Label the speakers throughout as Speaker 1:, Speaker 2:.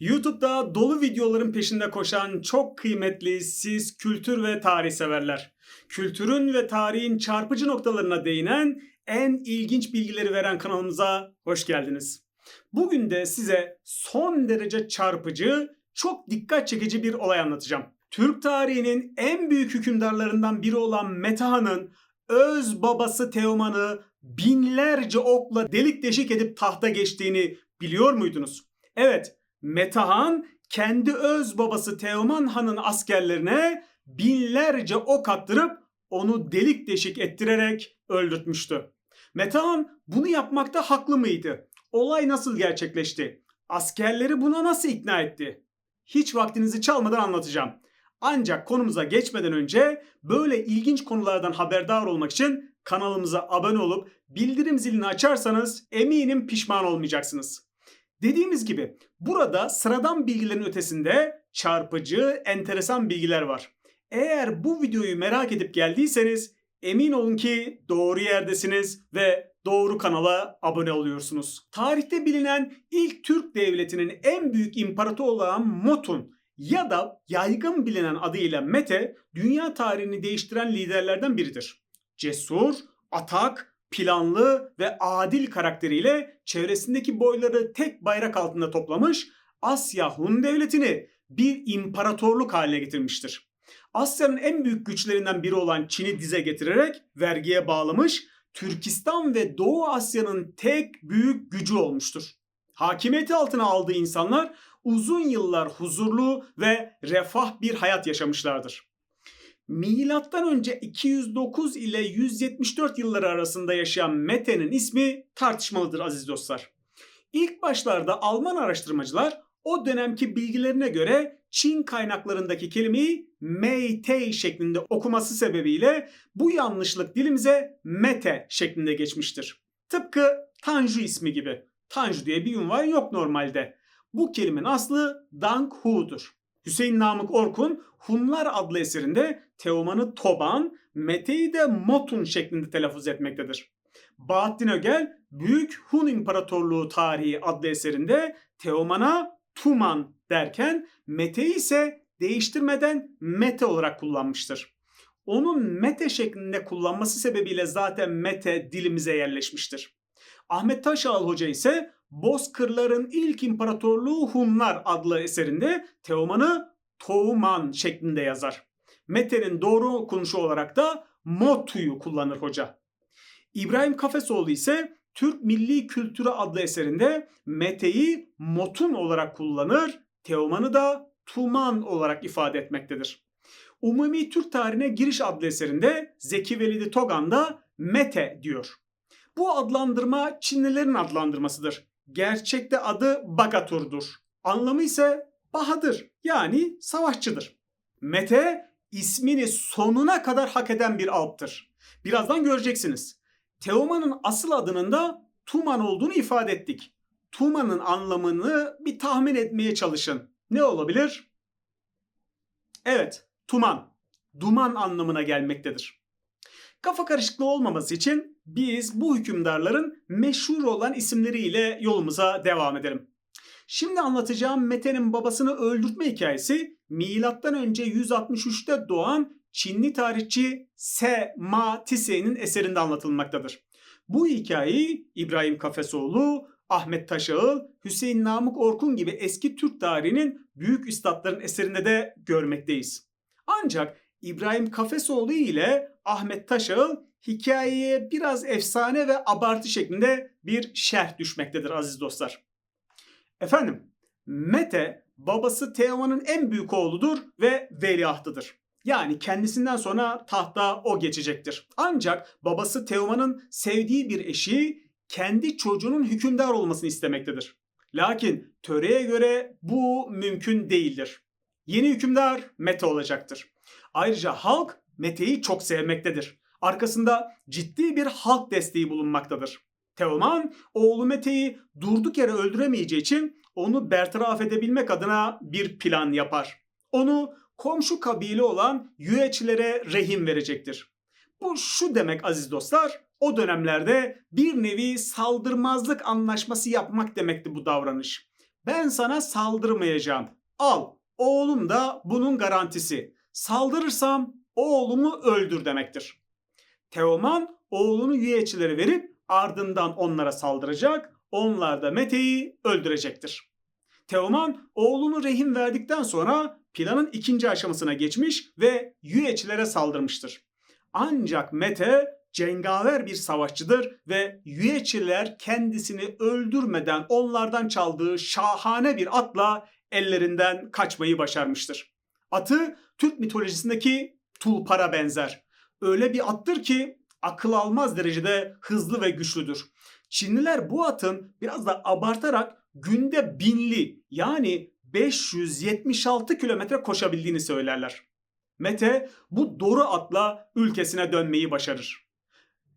Speaker 1: YouTube'da dolu videoların peşinde koşan çok kıymetli siz kültür ve tarih severler. Kültürün ve tarihin çarpıcı noktalarına değinen en ilginç bilgileri veren kanalımıza hoş geldiniz. Bugün de size son derece çarpıcı, çok dikkat çekici bir olay anlatacağım. Türk tarihinin en büyük hükümdarlarından biri olan Metehan'ın öz babası Teoman'ı binlerce okla delik deşik edip tahta geçtiğini biliyor muydunuz? Evet, Metehan kendi öz babası Teoman Han'ın askerlerine binlerce ok attırıp onu delik deşik ettirerek öldürtmüştü. Metehan bunu yapmakta haklı mıydı? Olay nasıl gerçekleşti? Askerleri buna nasıl ikna etti? Hiç vaktinizi çalmadan anlatacağım. Ancak konumuza geçmeden önce böyle ilginç konulardan haberdar olmak için kanalımıza abone olup bildirim zilini açarsanız eminim pişman olmayacaksınız. Dediğimiz gibi burada sıradan bilgilerin ötesinde çarpıcı, enteresan bilgiler var. Eğer bu videoyu merak edip geldiyseniz emin olun ki doğru yerdesiniz ve doğru kanala abone oluyorsunuz. Tarihte bilinen ilk Türk devletinin en büyük imparatoru olan Motun ya da yaygın bilinen adıyla Mete dünya tarihini değiştiren liderlerden biridir. Cesur, atak, planlı ve adil karakteriyle çevresindeki boyları tek bayrak altında toplamış Asya Hun devletini bir imparatorluk haline getirmiştir. Asya'nın en büyük güçlerinden biri olan Çin'i dize getirerek vergiye bağlamış, Türkistan ve Doğu Asya'nın tek büyük gücü olmuştur. Hakimiyeti altına aldığı insanlar uzun yıllar huzurlu ve refah bir hayat yaşamışlardır. Milattan önce 209 ile 174 yılları arasında yaşayan Mete'nin ismi tartışmalıdır aziz dostlar. İlk başlarda Alman araştırmacılar o dönemki bilgilerine göre Çin kaynaklarındaki kelimeyi Meitei şeklinde okuması sebebiyle bu yanlışlık dilimize Mete şeklinde geçmiştir. Tıpkı Tanju ismi gibi. Tanju diye bir ünvan yok normalde. Bu kelimenin aslı Dang Hu'dur. Hüseyin Namık Orkun Hunlar adlı eserinde Teoman'ı Toban, Mete'yi de Motun şeklinde telaffuz etmektedir. Bahattin Ögel Büyük Hun İmparatorluğu Tarihi adlı eserinde Teoman'a Tuman derken Mete'yi ise değiştirmeden Mete olarak kullanmıştır. Onun Mete şeklinde kullanması sebebiyle zaten Mete dilimize yerleşmiştir. Ahmet Taşağıl Hoca ise Bozkırların ilk imparatorluğu Hunlar adlı eserinde Teoman'ı Toğman şeklinde yazar. Mete'nin doğru okunuşu olarak da Motu'yu kullanır hoca. İbrahim Kafesoğlu ise Türk Milli Kültürü adlı eserinde Mete'yi Motun olarak kullanır, Teoman'ı da Tuman olarak ifade etmektedir. Umumi Türk Tarihine Giriş adlı eserinde Zeki Velidi Togan da Mete diyor. Bu adlandırma Çinlilerin adlandırmasıdır. Gerçekte adı Bagatur'dur. Anlamı ise Bahadır yani savaşçıdır. Mete ismini sonuna kadar hak eden bir alptır. Birazdan göreceksiniz. Teoman'ın asıl adının da Tuman olduğunu ifade ettik. Tuman'ın anlamını bir tahmin etmeye çalışın. Ne olabilir? Evet, Tuman. Duman anlamına gelmektedir. Kafa karışıklığı olmaması için biz bu hükümdarların meşhur olan isimleriyle yolumuza devam edelim. Şimdi anlatacağım Mete'nin babasını öldürtme hikayesi milattan önce 163'te doğan Çinli tarihçi Se Ma Tise'nin eserinde anlatılmaktadır. Bu hikayeyi İbrahim Kafesoğlu, Ahmet Taşağıl, Hüseyin Namık Orkun gibi eski Türk tarihinin büyük üstadların eserinde de görmekteyiz. Ancak İbrahim Kafesoğlu ile Ahmet Taşağıl hikayeye biraz efsane ve abartı şeklinde bir şerh düşmektedir aziz dostlar. Efendim, Mete babası Teoman'ın en büyük oğludur ve veliahtıdır. Yani kendisinden sonra tahta o geçecektir. Ancak babası Teoman'ın sevdiği bir eşi kendi çocuğunun hükümdar olmasını istemektedir. Lakin töreye göre bu mümkün değildir. Yeni hükümdar Mete olacaktır. Ayrıca halk Mete'yi çok sevmektedir. Arkasında ciddi bir halk desteği bulunmaktadır. Teoman oğlu Mete'yi durduk yere öldüremeyeceği için onu bertaraf edebilmek adına bir plan yapar. Onu komşu kabile olan Yüeçlere rehin verecektir. Bu şu demek aziz dostlar, o dönemlerde bir nevi saldırmazlık anlaşması yapmak demekti bu davranış. ben sana saldırmayacağım. Al, oğlum da bunun garantisi. Saldırırsam oğlumu öldür demektir. Teoman oğlunu yüyeçilere verip ardından onlara saldıracak, onlar da Mete'yi öldürecektir. Teoman oğlunu rehin verdikten sonra planın ikinci aşamasına geçmiş ve yüyeçilere saldırmıştır. Ancak Mete cengaver bir savaşçıdır ve yüyeçiler kendisini öldürmeden onlardan çaldığı şahane bir atla ellerinden kaçmayı başarmıştır. Atı Türk mitolojisindeki tulpara benzer. Öyle bir attır ki akıl almaz derecede hızlı ve güçlüdür. Çinliler bu atın biraz da abartarak günde binli yani 576 kilometre koşabildiğini söylerler. Mete bu doğru atla ülkesine dönmeyi başarır.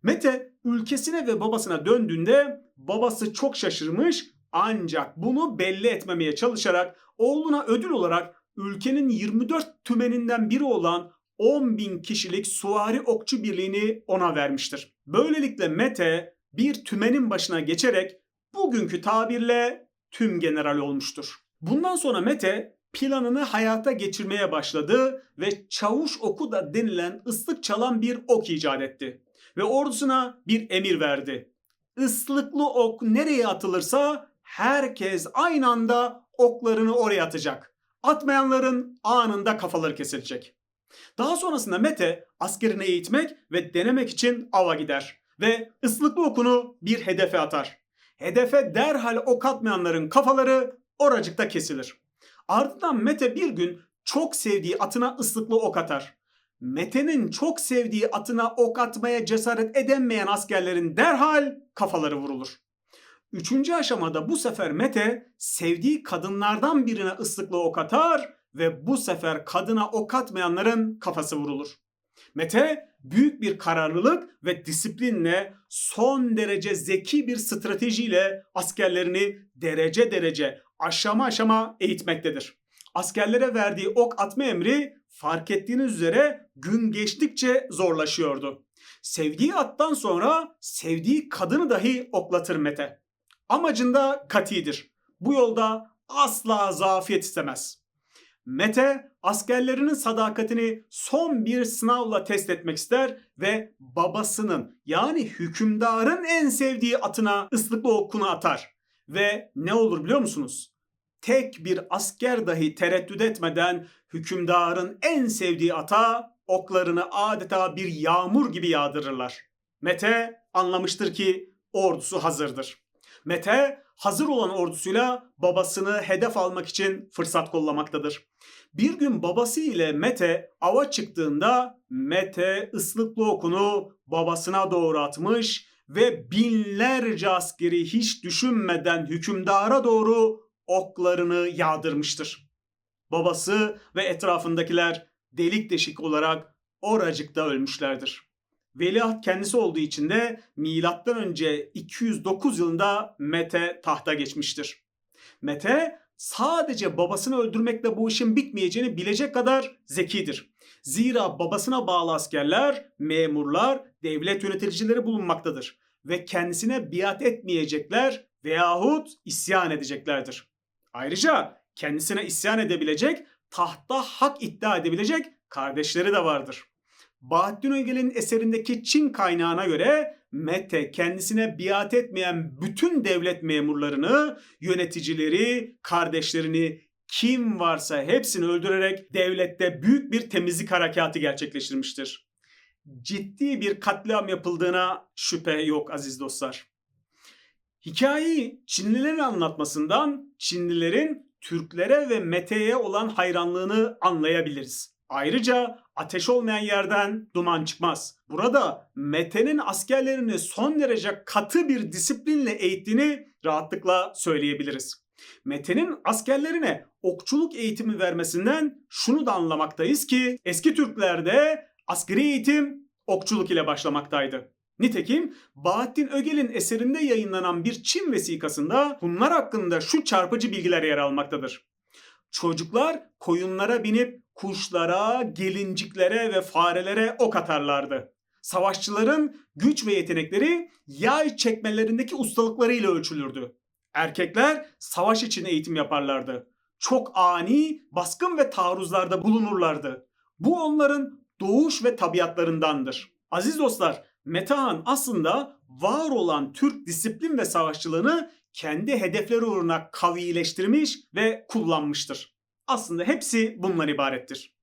Speaker 1: Mete ülkesine ve babasına döndüğünde babası çok şaşırmış ancak bunu belli etmemeye çalışarak oğluna ödül olarak ülkenin 24 tümeninden biri olan 10 bin kişilik suvari okçu birliğini ona vermiştir. Böylelikle Mete bir tümenin başına geçerek bugünkü tabirle tüm general olmuştur. Bundan sonra Mete planını hayata geçirmeye başladı ve çavuş oku da denilen ıslık çalan bir ok icat etti. Ve ordusuna bir emir verdi. Islıklı ok nereye atılırsa herkes aynı anda oklarını oraya atacak. Atmayanların anında kafaları kesilecek. Daha sonrasında Mete askerini eğitmek ve denemek için ava gider ve ıslıklı okunu bir hedefe atar. Hedefe derhal ok atmayanların kafaları oracıkta kesilir. Ardından Mete bir gün çok sevdiği atına ıslıklı ok atar. Mete'nin çok sevdiği atına ok atmaya cesaret edemeyen askerlerin derhal kafaları vurulur. Üçüncü aşamada bu sefer Mete sevdiği kadınlardan birine ıslıklı ok atar ve bu sefer kadına ok atmayanların kafası vurulur. Mete büyük bir kararlılık ve disiplinle son derece zeki bir stratejiyle askerlerini derece derece aşama aşama eğitmektedir. Askerlere verdiği ok atma emri fark ettiğiniz üzere gün geçtikçe zorlaşıyordu. Sevdiği attan sonra sevdiği kadını dahi oklatır Mete. Amacında katidir. Bu yolda asla zafiyet istemez. Mete askerlerinin sadakatini son bir sınavla test etmek ister ve babasının yani hükümdarın en sevdiği atına ıslıklı okunu atar. Ve ne olur biliyor musunuz? Tek bir asker dahi tereddüt etmeden hükümdarın en sevdiği ata oklarını adeta bir yağmur gibi yağdırırlar. Mete anlamıştır ki ordusu hazırdır. Mete hazır olan ordusuyla babasını hedef almak için fırsat kollamaktadır. Bir gün babası ile Mete ava çıktığında Mete ıslıklı okunu babasına doğru atmış ve binlerce askeri hiç düşünmeden hükümdara doğru oklarını yağdırmıştır. Babası ve etrafındakiler delik deşik olarak oracıkta ölmüşlerdir. Veliaht kendisi olduğu için de milattan önce 209 yılında Mete tahta geçmiştir. Mete sadece babasını öldürmekle bu işin bitmeyeceğini bilecek kadar zekidir. Zira babasına bağlı askerler, memurlar, devlet yöneticileri bulunmaktadır ve kendisine biat etmeyecekler veyahut isyan edeceklerdir. Ayrıca kendisine isyan edebilecek, tahta hak iddia edebilecek kardeşleri de vardır. Bahattin Ögel'in eserindeki Çin kaynağına göre Mete kendisine biat etmeyen bütün devlet memurlarını, yöneticileri, kardeşlerini kim varsa hepsini öldürerek devlette büyük bir temizlik harekatı gerçekleştirmiştir. Ciddi bir katliam yapıldığına şüphe yok aziz dostlar. Hikayeyi Çinlilerin anlatmasından Çinlilerin Türklere ve Mete'ye olan hayranlığını anlayabiliriz. Ayrıca ateş olmayan yerden duman çıkmaz. Burada Mete'nin askerlerini son derece katı bir disiplinle eğittiğini rahatlıkla söyleyebiliriz. Mete'nin askerlerine okçuluk eğitimi vermesinden şunu da anlamaktayız ki eski Türklerde askeri eğitim okçuluk ile başlamaktaydı. Nitekim Bahattin Ögel'in eserinde yayınlanan bir Çin vesikasında bunlar hakkında şu çarpıcı bilgiler yer almaktadır. Çocuklar koyunlara binip kuşlara, gelinciklere ve farelere ok atarlardı. Savaşçıların güç ve yetenekleri yay çekmelerindeki ustalıklarıyla ölçülürdü. Erkekler savaş için eğitim yaparlardı. Çok ani, baskın ve taarruzlarda bulunurlardı. Bu onların doğuş ve tabiatlarındandır. Aziz dostlar, Metehan aslında var olan Türk disiplin ve savaşçılığını kendi hedefleri uğruna kavileştirmiş ve kullanmıştır. Aslında hepsi bundan ibarettir.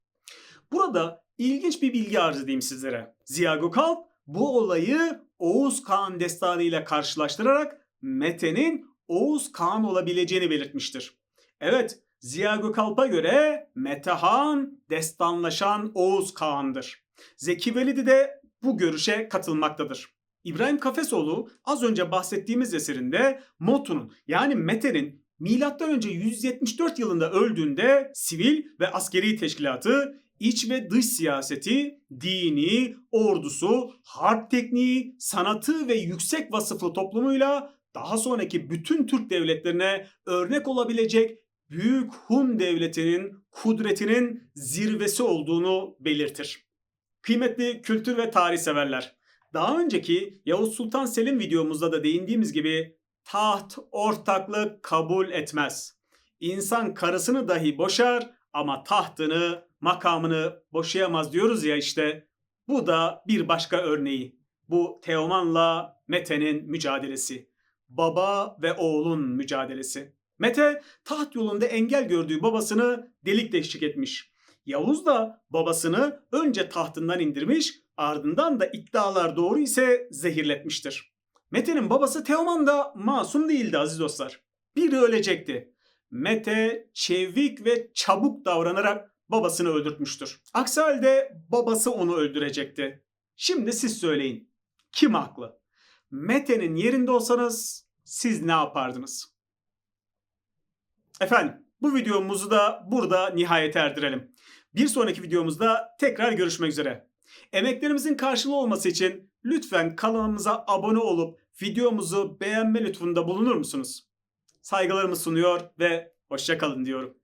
Speaker 1: Burada ilginç bir bilgi arz edeyim sizlere. Ziya Gökalp bu olayı Oğuz Kağan destanı ile karşılaştırarak Mete'nin Oğuz Kağan olabileceğini belirtmiştir. Evet, Ziya Gökalp'a göre Metehan destanlaşan Oğuz Kağan'dır. Zeki Velidi de bu görüşe katılmaktadır. İbrahim Kafesoğlu az önce bahsettiğimiz eserinde Motu'nun yani Mete'nin M.Ö. 174 yılında öldüğünde sivil ve askeri teşkilatı, iç ve dış siyaseti, dini, ordusu, harp tekniği, sanatı ve yüksek vasıflı toplumuyla daha sonraki bütün Türk devletlerine örnek olabilecek Büyük Hun Devleti'nin kudretinin zirvesi olduğunu belirtir. Kıymetli kültür ve tarih severler, daha önceki Yavuz Sultan Selim videomuzda da değindiğimiz gibi taht ortaklık kabul etmez. İnsan karısını dahi boşar ama tahtını, makamını boşayamaz diyoruz ya işte. Bu da bir başka örneği. Bu Teoman'la Mete'nin mücadelesi. Baba ve oğlun mücadelesi. Mete taht yolunda engel gördüğü babasını delik deşik etmiş. Yavuz da babasını önce tahtından indirmiş ardından da iddialar doğru ise zehirletmiştir. Mete'nin babası Teoman da masum değildi aziz dostlar. Biri ölecekti. Mete çevik ve çabuk davranarak babasını öldürtmüştür. Aksi halde babası onu öldürecekti. Şimdi siz söyleyin. Kim haklı? Mete'nin yerinde olsanız siz ne yapardınız? Efendim bu videomuzu da burada nihayete erdirelim. Bir sonraki videomuzda tekrar görüşmek üzere. Emeklerimizin karşılığı olması için lütfen kanalımıza abone olup videomuzu beğenme lütfunda bulunur musunuz? Saygılarımı sunuyor ve hoşçakalın diyorum.